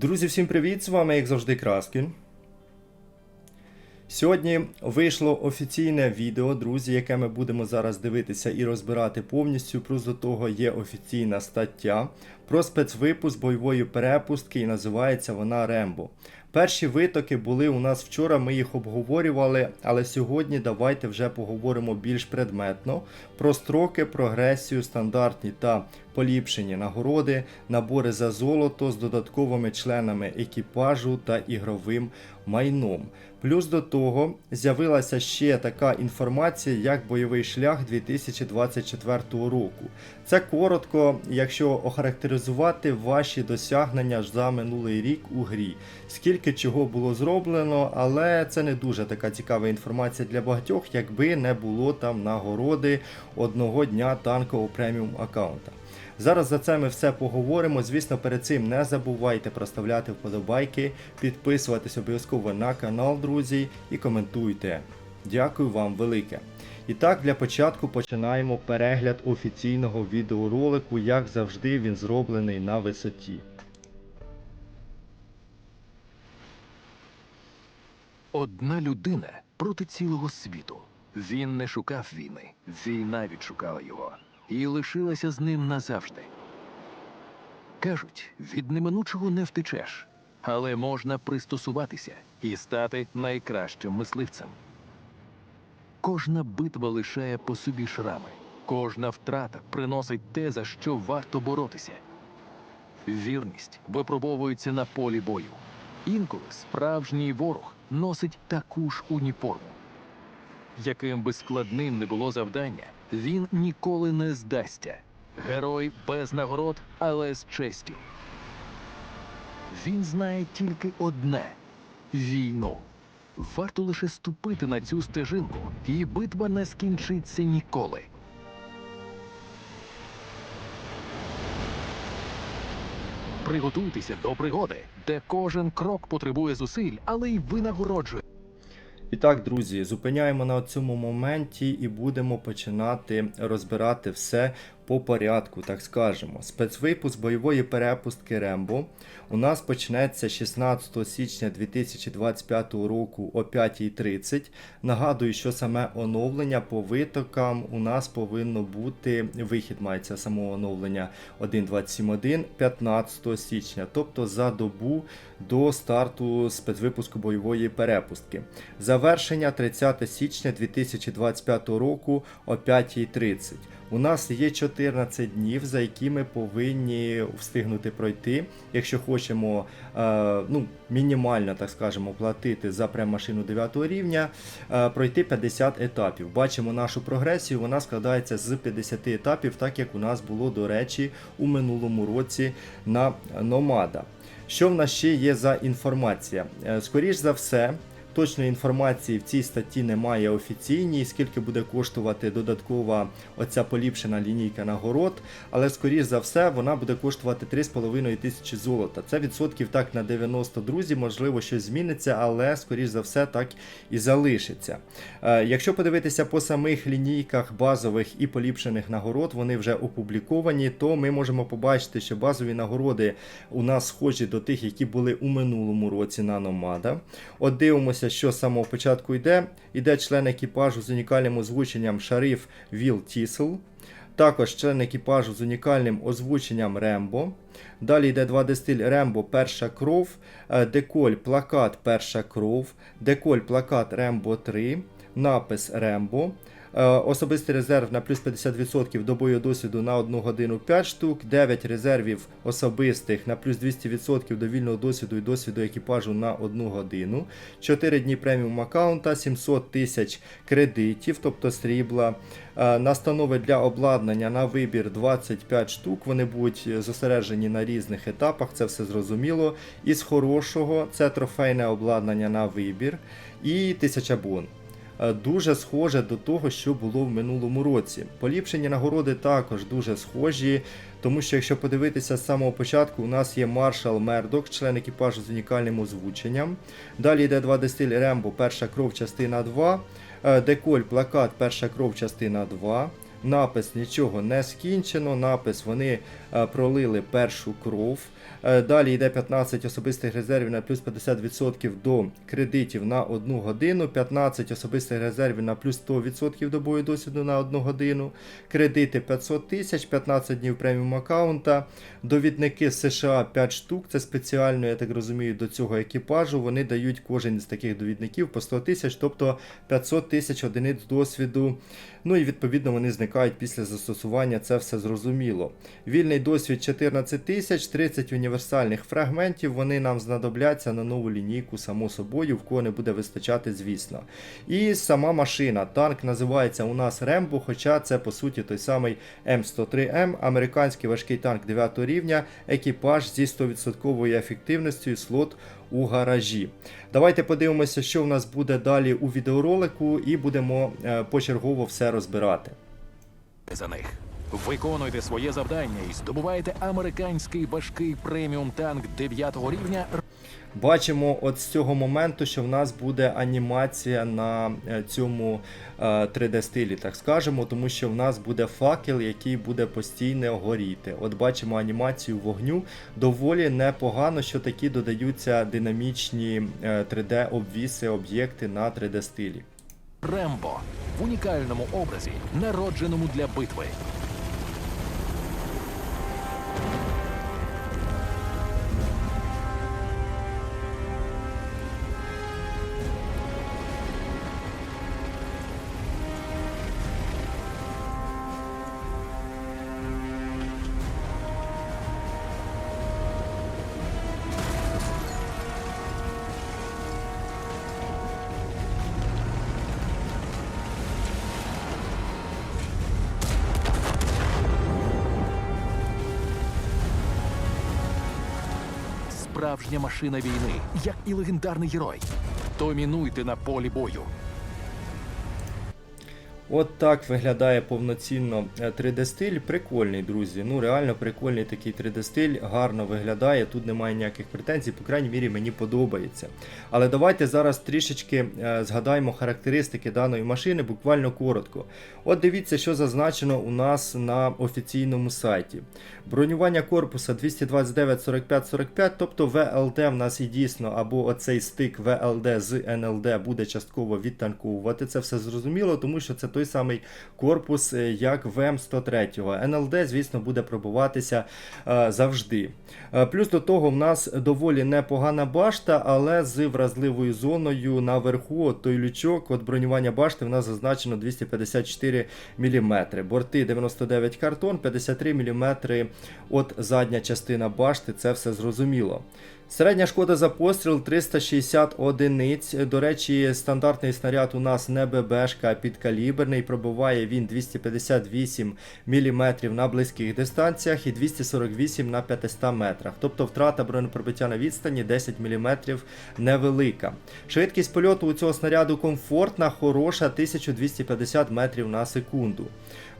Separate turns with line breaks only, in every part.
Друзі, всім привіт! З вами, як завжди, Краскін. Сьогодні вийшло офіційне відео, друзі, яке ми будемо зараз дивитися і розбирати повністю. Плюс до того є офіційна стаття про спецвипуск бойової перепустки, і називається вона Рембо. Перші витоки були у нас вчора, ми їх обговорювали, але сьогодні давайте вже поговоримо більш предметно про строки, прогресію, стандартні та поліпшені нагороди, набори за золото з додатковими членами екіпажу та ігровим майном. Плюс до того з'явилася ще така інформація, як бойовий шлях 2024 року. Це коротко, якщо охарактеризувати ваші досягнення за минулий рік у грі. Скільки чого було зроблено, але це не дуже така цікава інформація для багатьох, якби не було там нагороди одного дня танкового преміум аккаунта. Зараз за це ми все поговоримо. Звісно, перед цим не забувайте проставляти вподобайки, підписуватись обов'язково на канал, друзі, і коментуйте. Дякую вам велике. І так, для початку починаємо перегляд офіційного відеоролику, як завжди, він зроблений на висоті.
Одна людина проти цілого світу. Він не шукав війни, війна відшукала його і лишилася з ним назавжди. Кажуть, від неминучого не втечеш, але можна пристосуватися і стати найкращим мисливцем. Кожна битва лишає по собі шрами, кожна втрата приносить те, за що варто боротися. Вірність випробовується на полі бою. Інколи справжній ворог носить таку ж уніформу. Яким би складним не було завдання, він ніколи не здасться. Герой без нагород, але з честю. Він знає тільки одне війну. Варто лише ступити на цю стежинку, і битва не скінчиться ніколи. Приготуйтеся до пригоди, де кожен крок потребує зусиль, але й винагороджує.
І так, друзі, зупиняємо на цьому моменті і будемо починати розбирати все по порядку, так скажемо. Спецвипуск бойової перепустки Рембо у нас почнеться 16 січня 2025 року о 5.30. Нагадую, що саме оновлення по витокам у нас повинно бути. Вихід мається самого оновлення 1.27.1 15 січня, тобто за добу до старту спецвипуску бойової перепустки. Завершення 30 січня 2025 року о 5.30. У нас є 14 днів, за які ми повинні встигнути пройти, якщо хочемо е, ну, мінімально, так скажемо, платити за прем-машину 9 рівня, е, пройти 50 етапів. Бачимо нашу прогресію, вона складається з 50 етапів, так як у нас було, до речі, у минулому році на Номада. Що в нас ще є за інформація? Е, Скоріш за все, точної інформації в цій статті немає офіційній, скільки буде коштувати додаткова оця поліпшена лінійка нагород, але скоріш за все вона буде коштувати 3,5 тисячі золота. Це відсотків так на 90 друзі, можливо, щось зміниться, але скоріш за все так і залишиться. Е, Якщо подивитися по самих лінійках базових і поліпшених нагород, вони вже опубліковані, то ми можемо побачити, що базові нагороди у нас схожі до тих, які були у минулому році на Номада. От дивимося, що з самого початку йде. Іде член екіпажу з унікальним озвученням Шариф Віл Тісел. Також член екіпажу з унікальним озвученням Рембо. Далі йде 2D стиль Рембо Перша кров, е, деколь плакат Перша кров, деколь плакат Рембо 3, напис Рембо. Е, Особистий резерв на плюс 50% до бою досвіду на 1 годину 5 штук, 9 резервів особистих на плюс 200% до вільного досвіду і досвіду екіпажу на 1 годину, 4 дні преміум аккаунта, 700 тисяч кредитів, тобто срібла. Е, Настанови для обладнання на вибір 25 штук. Вони будуть зосереджені на різних етапах, це все зрозуміло. Із хорошого це трофейне обладнання на вибір і 1000 бон. Е, Дуже схоже до того, що було в минулому році. Поліпшені нагороди також дуже схожі, тому що якщо подивитися з самого початку, у нас є маршал Мердок, член екіпажу з унікальним озвученням. Далі йде 2D стиль Рембо, перша кров, частина 2. Е, Деколь, плакат, перша кров, частина 2. Напис нічого не скінчено. Напис вони пролили першу кров. Е, Далі йде 15 особистих резервів на плюс 50% до кредитів на 1 годину, 15 особистих резервів на плюс 100% до бою досвіду на 1 годину, кредити 500 тисяч, 15 днів преміум аккаунта, довідники США 5 штук, це спеціально, я так розумію, до цього екіпажу. Вони дають кожен з таких довідників по 100 тисяч, тобто 500 тисяч одиниць досвіду. Ну і відповідно вони зникають після застосування, це все зрозуміло. Вільний досвід 14 тисяч, 30 універсальних фрагментів. Вони нам знадобляться на нову лінійку, само собою, в кого не буде вистачати, звісно. І сама машина. Танк називається у нас Рембо, хоча це по суті той самий М103М, американський важкий танк 9 рівня, екіпаж зі 100% ефективністю, слот у гаражі. Давайте подивимося, що в нас буде далі у відеоролику, і будемо е, почергово все розбирати.
за них. Виконуйте своє завдання і здобувайте американський важкий преміум танк 9 рівня
Бачимо от з цього моменту, що в нас буде анімація на е, цьому е, 3D стилі, так скажемо, тому що в нас буде факел, який буде постійно горіти. От бачимо анімацію вогню. Доволі непогано, що такі додаються динамічні 3D обвіси, об'єкти на 3D стилі.
Рембо в унікальному образі, народженому для битви. Справжня машина війни, як і легендарний герой. Домінуйте на полі бою.
От так виглядає повноцінно е, 3D стиль. Прикольний, друзі. Ну реально прикольний такий 3D стиль, гарно виглядає. Тут немає ніяких претензій, по крайній мірі мені подобається. Але давайте зараз трішечки е, згадаємо характеристики даної машини, буквально коротко. От дивіться, що зазначено у нас на офіційному сайті. Бронювання корпуса 229 45 45, тобто ВЛД в нас і дійсно, або оцей стик ВЛД з НЛД буде частково відтанковувати. Це все зрозуміло, тому що це той самий корпус, е, як в М103. НЛД, звісно, буде пробуватися е, завжди. Е, Плюс до того, в нас доволі непогана башта, але з вразливою зоною наверху, от той лючок, от бронювання башти в нас зазначено 254 мм. Борти 99 картон, 53 мм от задня частина башти, це все зрозуміло. Середня шкода за постріл 360 одиниць. До речі, стандартний снаряд у нас не ББшка, а підкаліберний. Пробиває він 258 мм на близьких дистанціях і 248 на 500 метрах. Тобто втрата бронепробиття на відстані 10 мм невелика. Швидкість польоту у цього снаряду комфортна, хороша 1250 метрів на секунду.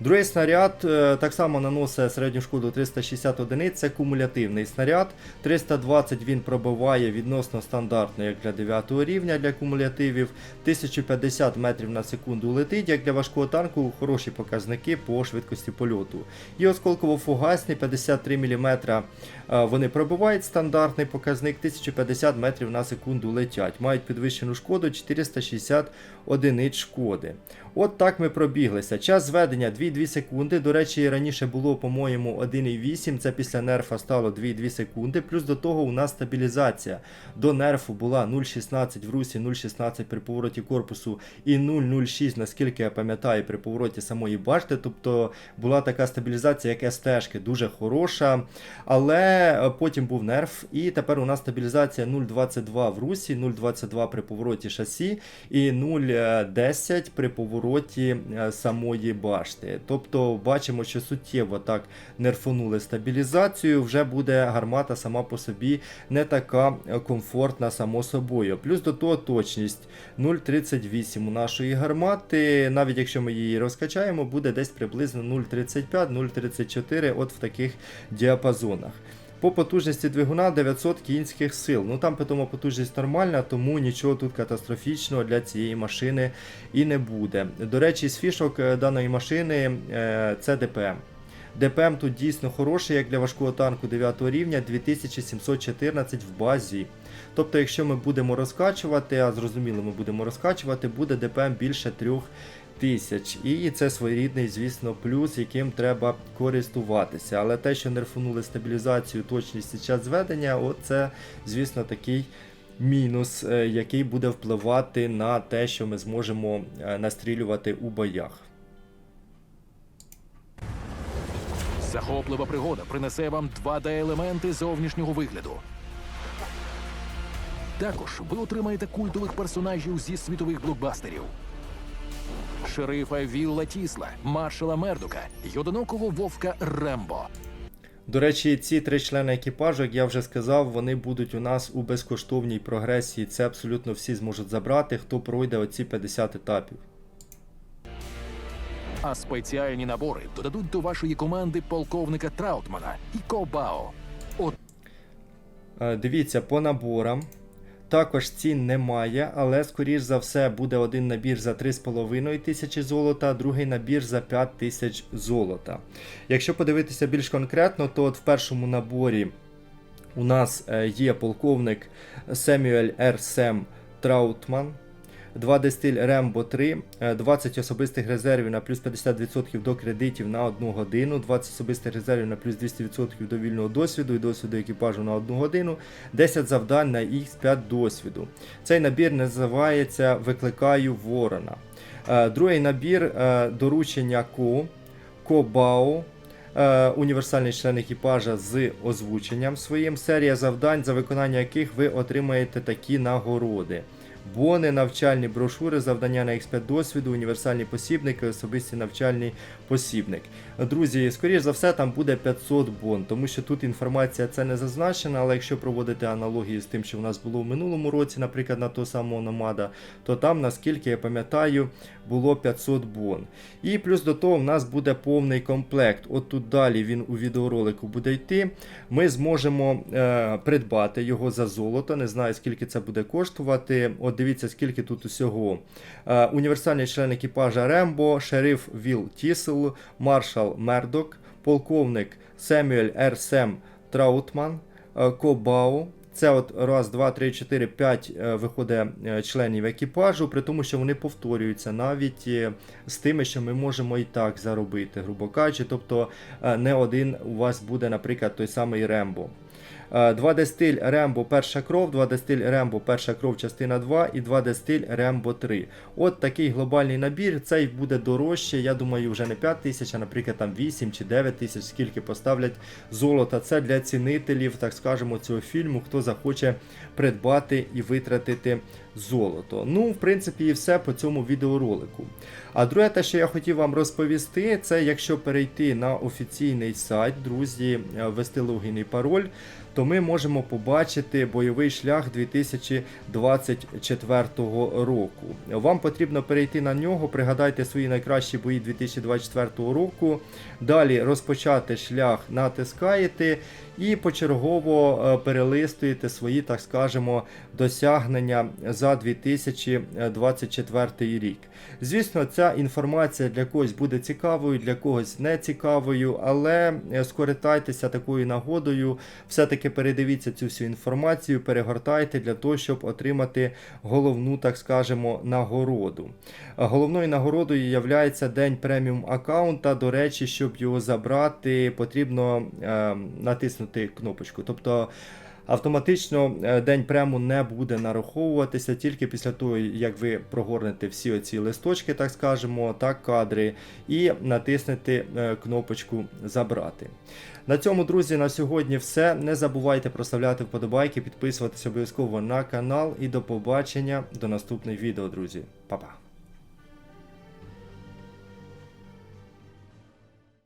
Другий снаряд е, так само наносить середню шкоду 360 одиниць, це кумулятивний снаряд. 320 він пробиває відносно стандартно, як для 9 рівня для кумулятивів. 1050 метрів на секунду летить, як для важкого танку хороші показники по швидкості польоту. І осколково-фугасний 53 мм е, вони пробивають стандартний показник 1050 метрів на секунду летять. Мають підвищену шкоду 460 одиниць шкоди. От так ми пробіглися. Час зведення 2-2 секунди. До речі, раніше було, по-моєму, 1,8. Це після нерфа стало 2-2 секунди. Плюс до того у нас стабілізація. До нерфу була 0,16 в русі, 0,16 при повороті корпусу і 0,06, наскільки я пам'ятаю, при повороті самої башти. Тобто була така стабілізація, як СТ-шки, дуже хороша. Але е, потім був нерф, і тепер у нас стабілізація 0,22 в русі, 0,22 при повороті шасі і 0,10 при повороті е, самої башти. Тобто бачимо, що суттєво так нерфонули стабілізацію, вже буде гармата сама по собі не така е, комфортна само собою. Плюс до того точність 0,38 у нашої гармати, навіть якщо ми її розкачаємо, буде десь приблизно 0,35-0,34 от в таких діапазонах. По потужності двигуна 900 кінських сил. Ну там питомо потужність нормальна, тому нічого тут катастрофічного для цієї машини і не буде. До речі, з фішок е, даної машини е, це ДПМ. ДПМ тут дійсно хороший, як для важкого танку 9 рівня, 2714 в базі. Тобто, якщо ми будемо розкачувати, а зрозуміло, ми будемо розкачувати, буде ДПМ більше 3000. І це своєрідний, звісно, плюс, яким треба користуватися. Але те, що нерфанули стабілізацію, точність і час зведення, от це, звісно, такий мінус, е, який буде впливати на те, що ми зможемо е, настрілювати у боях.
Захоплива пригода принесе вам 2D-елементи зовнішнього вигляду. Також ви отримаєте культових персонажів зі світових блокбастерів. Шерифа Вілла Тісла, маршала Мердока й одинокого вовка Рембо.
До речі, ці три члени екіпажу, як я вже сказав, вони будуть у нас у безкоштовній прогресії. Це абсолютно всі зможуть забрати, хто пройде оці 50 етапів.
А спеціальні набори додадуть до вашої команди полковника Траутмана і Кобао. От
Е, Дивіться, по наборам. Також цін немає, але скоріш за все буде один набір за 3,5 тисячі золота, другий набір за 5 тисяч золота. Якщо подивитися більш конкретно, то от в першому наборі у нас е, є полковник Семюель Р. Сем Траутман. 2 дистиль Рембо 3, е, 20 особистих резервів на плюс 50% до кредитів на 1 годину, 20 особистих резервів на плюс 200% до вільного досвіду і досвіду екіпажу на 1 годину, 10 завдань на X5 досвіду. Цей набір називається Викликаю Ворона. Е, Другий набір е, доручення Ко, Кобао. Е, Універсальний член екіпажа з озвученням своїм, серія завдань, за виконання яких ви отримаєте такі нагороди. Бони, навчальні брошури, завдання на X5 досвіду, універсальні посібники, особисті навчальний посібник. Друзі, скоріш за все, там буде 500 бон, тому що тут інформація це не зазначена, але якщо проводити аналогії з тим, що в нас було в минулому році, наприклад, на того самого Номада, то там, наскільки я пам'ятаю, було 500 бон. І плюс до того в нас буде повний комплект. От тут далі він у відеоролику буде йти. Ми зможемо е, придбати його за золото. Не знаю, скільки це буде коштувати. От дивіться, скільки тут усього. Е, універсальний член екіпажа Рембо, шериф Віл Тісел, маршал Мердок, полковник Семюель Р. Сем Траутман, е, Кобау. Це от раз, два, три, чотири, п'ять е, виходить е, членів екіпажу, при тому, що вони повторюються навіть е, з тими, що ми можемо і так заробити, грубо кажучи. Тобто не один у вас буде, наприклад, той самий Рембо. 2D стиль Рембо перша кров, 2D стиль Рембо перша кров частина 2 і 2D стиль Рембо 3. От такий глобальний набір. Цей буде дорожче. Я думаю, вже не 5 тисяч, а наприклад там 8 чи 9 тисяч, скільки поставлять золота. Це для цінителів, так скажемо, цього фільму, хто захоче придбати і витратити золото. Ну, в принципі, і все по цьому відеоролику. А друге, те, що я хотів вам розповісти, це якщо перейти на офіційний сайт, друзі, е, ввести логін і пароль, то ми можемо побачити бойовий шлях 2024 року. Вам потрібно перейти на нього, пригадайте свої найкращі бої 2024 року. Далі розпочати шлях натискаєте і почергово е, перелистуєте свої, так скажемо, досягнення за 2024 рік. Звісно, ця інформація для когось буде цікавою, для когось не цікавою, але е, скористайтеся такою нагодою, все-таки передивіться цю всю інформацію, перегортайте для того, щоб отримати головну, так скажемо, нагороду. Головною нагородою є день преміум аккаунта. До речі, щоб його забрати, потрібно е, натиснути кнопочку. Тобто Автоматично е, день прему не буде нараховуватися тільки після того, як ви прогорнете всі оці листочки, так скажемо, так, кадри, і натиснете е, кнопочку Забрати. На цьому, друзі, на сьогодні все. Не забувайте проставляти вподобайки, підписуватися обов'язково на канал і до побачення до наступних відео, друзі. Па-па!